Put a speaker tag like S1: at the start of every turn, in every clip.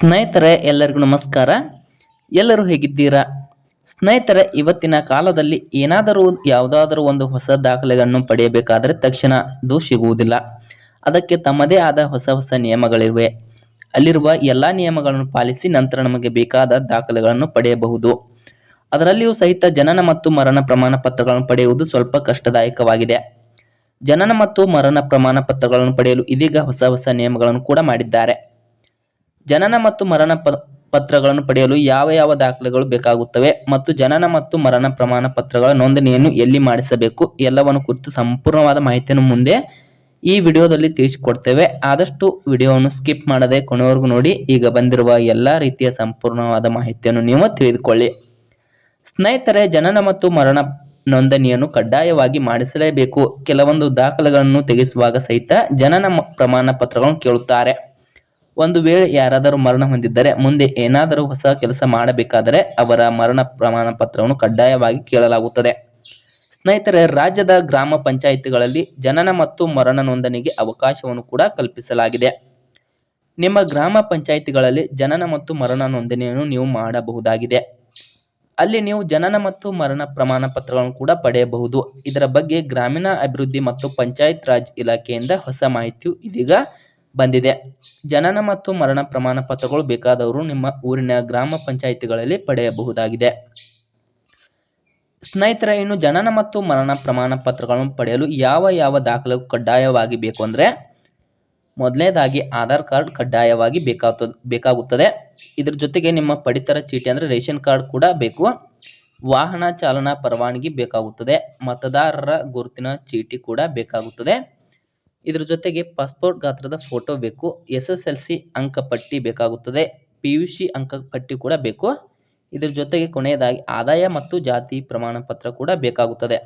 S1: ಸ್ನೇಹಿತರೆ, ಎಲ್ಲರಿಗೂ ನಮಸ್ಕಾರ. ಎಲ್ಲರೂ ಹೇಗಿದ್ದೀರಾ? ಸ್ನೇಹಿತರೆ, ಇವತ್ತಿನ ಕಾಲದಲ್ಲಿ ಏನಾದರೂ ಯಾವುದಾದರೂ ಒಂದು ಹೊಸ ದಾಖಲೆಗಳನ್ನು ಪಡೆಯಬೇಕಾದರೆ ತಕ್ಷಣ ಇದು ಸಿಗುವುದಿಲ್ಲ. ಅದಕ್ಕೆ ತಮ್ಮದೇ ಆದ ಹೊಸ ಹೊಸ ನಿಯಮಗಳಿವೆ. ಅಲ್ಲಿರುವ ಎಲ್ಲ ನಿಯಮಗಳನ್ನು ಪಾಲಿಸಿ ನಂತರ ನಮಗೆ ಬೇಕಾದ ದಾಖಲೆಗಳನ್ನು ಪಡೆಯಬಹುದು. ಅದರಲ್ಲಿಯೂ ಸಹಿತ ಜನನ ಮತ್ತು ಮರಣ ಪ್ರಮಾಣ ಪತ್ರಗಳನ್ನು ಪಡೆಯುವುದು ಸ್ವಲ್ಪ ಕಷ್ಟದಾಯಕವಾಗಿದೆ. ಜನನ ಮತ್ತು ಮರಣ ಪ್ರಮಾಣ ಪತ್ರಗಳನ್ನು ಪಡೆಯಲು ಇದೀಗ ಹೊಸ ಹೊಸ ನಿಯಮಗಳನ್ನು ಕೂಡ ಮಾಡಿದ್ದಾರೆ. ಜನನ ಮತ್ತು ಮರಣ ಪತ್ರಗಳನ್ನು ಪಡೆಯಲು ಯಾವ ಯಾವ ದಾಖಲೆಗಳು ಬೇಕಾಗುತ್ತವೆ ಮತ್ತು ಜನನ ಮತ್ತು ಮರಣ ಪ್ರಮಾಣ ಪತ್ರಗಳ ನೋಂದಣಿಯನ್ನು ಎಲ್ಲಿ ಮಾಡಿಸಬೇಕು ಎಲ್ಲವನ್ನು ಕುರಿತು ಸಂಪೂರ್ಣವಾದ ಮಾಹಿತಿಯನ್ನು ಮುಂದೆ ಈ ವಿಡಿಯೋದಲ್ಲಿ ತಿಳಿಸಿಕೊಡ್ತೇವೆ. ಆದಷ್ಟು ವಿಡಿಯೋವನ್ನು ಸ್ಕಿಪ್ ಮಾಡದೆ ಕೊನೆವರೆಗೂ ನೋಡಿ. ಈಗ ಬಂದಿರುವ ಎಲ್ಲ ರೀತಿಯ ಸಂಪೂರ್ಣವಾದ ಮಾಹಿತಿಯನ್ನು ನೀವು ತಿಳಿದುಕೊಳ್ಳಿ. ಸ್ನೇಹಿತರೆ, ಜನನ ಮತ್ತು ಮರಣ ನೋಂದಣಿಯನ್ನು ಕಡ್ಡಾಯವಾಗಿ ಮಾಡಿಸಲೇಬೇಕು. ಕೆಲವೊಂದು ದಾಖಲೆಗಳನ್ನು ತೆಗೆಸುವಾಗ ಸಹಿತ ಜನನ ಪ್ರಮಾಣ ಪತ್ರಗಳನ್ನು ಕೇಳುತ್ತಾರೆ. ಒಂದು ವೇಳೆ ಯಾರಾದರೂ ಮರಣ ಹೊಂದಿದ್ದರೆ ಮುಂದೆ ಏನಾದರೂ ಹೊಸ ಕೆಲಸ ಮಾಡಬೇಕಾದರೆ ಅವರ ಮರಣ ಪ್ರಮಾಣ ಪತ್ರವನ್ನು ಕಡ್ಡಾಯವಾಗಿ ಕೇಳಲಾಗುತ್ತದೆ. ಸ್ನೇಹಿತರೆ, ರಾಜ್ಯದ ಗ್ರಾಮ ಪಂಚಾಯಿತಿಗಳಲ್ಲಿ ಜನನ ಮತ್ತು ಮರಣ ನೋಂದಣಿಗೆ ಅವಕಾಶವನ್ನು ಕೂಡ ಕಲ್ಪಿಸಲಾಗಿದೆ. ನಿಮ್ಮ ಗ್ರಾಮ ಪಂಚಾಯಿತಿಗಳಲ್ಲಿ ಜನನ ಮತ್ತು ಮರಣ ನೋಂದಣಿಯನ್ನು ನೀವು ಮಾಡಬಹುದಾಗಿದೆ. ಅಲ್ಲಿ ನೀವು ಜನನ ಮತ್ತು ಮರಣ ಪ್ರಮಾಣ ಪತ್ರಗಳನ್ನು ಕೂಡ ಪಡೆಯಬಹುದು. ಇದರ ಬಗ್ಗೆ ಗ್ರಾಮೀಣ ಅಭಿವೃದ್ಧಿ ಮತ್ತು ಪಂಚಾಯತ್ ರಾಜ್ ಇಲಾಖೆಯಿಂದ ಹೊಸ ಮಾಹಿತಿಯು ಇದೀಗ ಬಂದಿದೆ. ಜನನ ಮತ್ತು ಮರಣ ಪ್ರಮಾಣ ಪತ್ರಗಳು ಬೇಕಾದವರು ನಿಮ್ಮ ಊರಿನ ಗ್ರಾಮ ಪಂಚಾಯಿತಿಗಳಲ್ಲಿ ಪಡೆಯಬಹುದಾಗಿದೆ. ಸ್ನೇಹಿತರ, ಇನ್ನು ಜನನ ಮತ್ತು ಮರಣ ಪ್ರಮಾಣ ಪತ್ರಗಳನ್ನು ಪಡೆಯಲು ಯಾವ ಯಾವ ದಾಖಲೆ ಕಡ್ಡಾಯವಾಗಿ ಬೇಕು ಅಂದರೆ, ಮೊದಲನೇದಾಗಿ ಆಧಾರ್ ಕಾರ್ಡ್ ಕಡ್ಡಾಯವಾಗಿ ಬೇಕಾಗುತ್ತದೆ ಬೇಕಾಗುತ್ತದೆ. ಇದರ ಜೊತೆಗೆ ನಿಮ್ಮ ಪಡಿತರ ಚೀಟಿ ಅಂದರೆ ರೇಷನ್ ಕಾರ್ಡ್ ಕೂಡ ಬೇಕು. ವಾಹನ ಚಾಲನಾ ಪರವಾನಗಿ ಬೇಕಾಗುತ್ತದೆ. ಮತದಾರರ ಗುರುತಿನ ಚೀಟಿ ಕೂಡ ಬೇಕಾಗುತ್ತದೆ. ಇದ್ರ ಜೊತೆಗೆ ಪಾಸ್ಪೋರ್ಟ್ ಗಾತ್ರದ ಫೋಟೋ ಬೇಕು ಎಸ್ ಎಸ್ ಎಲ್ ಸಿ ಅಂಕಪಟ್ಟಿ ಬೇಕಾಗುತ್ತದೆ ಪಿ ಯು ಸಿ ಅಂಕಪಟ್ಟಿ ಕೂಡ ಬೇಕು. ಇದರ ಜೊತೆಗೆ ಕೊನೆಯದಾಗಿ ಆದಾಯ ಮತ್ತು ಜಾತಿ ಪ್ರಮಾಣ ಪತ್ರ ಕೂಡ ಬೇಕಾಗುತ್ತದೆ.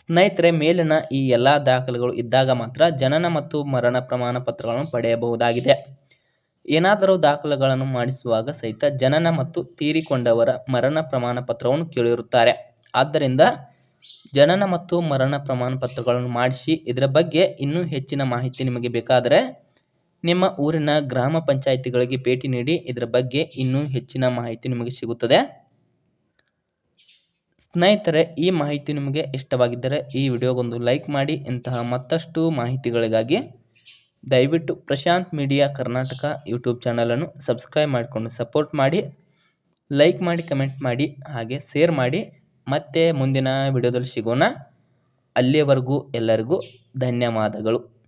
S1: ಸ್ನೇಹಿತರೆ, ಮೇಲಿನ ಈ ಎಲ್ಲ ದಾಖಲೆಗಳು ಇದ್ದಾಗ ಮಾತ್ರ ಜನನ ಮತ್ತು ಮರಣ ಪ್ರಮಾಣ ಪತ್ರಗಳನ್ನು ಪಡೆಯಬಹುದಾಗಿದೆ. ಏನಾದರೂ ದಾಖಲೆಗಳನ್ನು ಮಾಡಿಸುವಾಗ ಸಹಿತ ಜನನ ಮತ್ತು ತೀರಿಕೊಂಡವರ ಮರಣ ಪ್ರಮಾಣ ಪತ್ರವನ್ನು ಕೇಳಿರುತ್ತಾರೆ. ಆದ್ದರಿಂದ ಜನನ ಮತ್ತು ಮರಣ ಪ್ರಮಾಣ ಪತ್ರಗಳನ್ನು ಮಾಡಿಸಿ ಇದರ ಬಗ್ಗೆ ಇನ್ನೂ ಹೆಚ್ಚಿನ ಮಾಹಿತಿ ನಿಮಗೆ ಬೇಕಾದರೆ ನಿಮ್ಮ ಊರಿನ ಗ್ರಾಮ ಪಂಚಾಯಿತಿಗಳಿಗೆ ಭೇಟಿ ನೀಡಿ ಇದರ ಬಗ್ಗೆ ಇನ್ನೂ ಹೆಚ್ಚಿನ ಮಾಹಿತಿ ನಿಮಗೆ ಸಿಗುತ್ತದೆ. ಸ್ನೇಹಿತರೆ, ಈ ಮಾಹಿತಿ ನಿಮಗೆ ಇಷ್ಟವಾಗಿದ್ದರೆ ಈ ವಿಡಿಯೋಗೊಂದು ಲೈಕ್ ಮಾಡಿ, ಇಂತಹ ಮತ್ತಷ್ಟು ಮಾಹಿತಿಗಳಿಗಾಗಿ ದಯವಿಟ್ಟು ಪ್ರಶಾಂತ್ ಮೀಡಿಯಾ ಕರ್ನಾಟಕ ಯೂಟ್ಯೂಬ್ ಚಾನಲನ್ನು ಸಬ್ಸ್ಕ್ರೈಬ್ ಮಾಡಿಕೊಂಡು ಸಪೋರ್ಟ್ ಮಾಡಿ, ಲೈಕ್ ಮಾಡಿ, ಕಮೆಂಟ್ ಮಾಡಿ, ಹಾಗೆ ಶೇರ್ ಮಾಡಿ. ಮತ್ತೆ ಮುಂದಿನ ವಿಡಿಯೋದಲ್ಲಿ ಸಿಗೋಣ. ಅಲ್ಲಿಯವರೆಗೂ ಎಲ್ಲರಿಗೂ ಧನ್ಯವಾದಗಳು.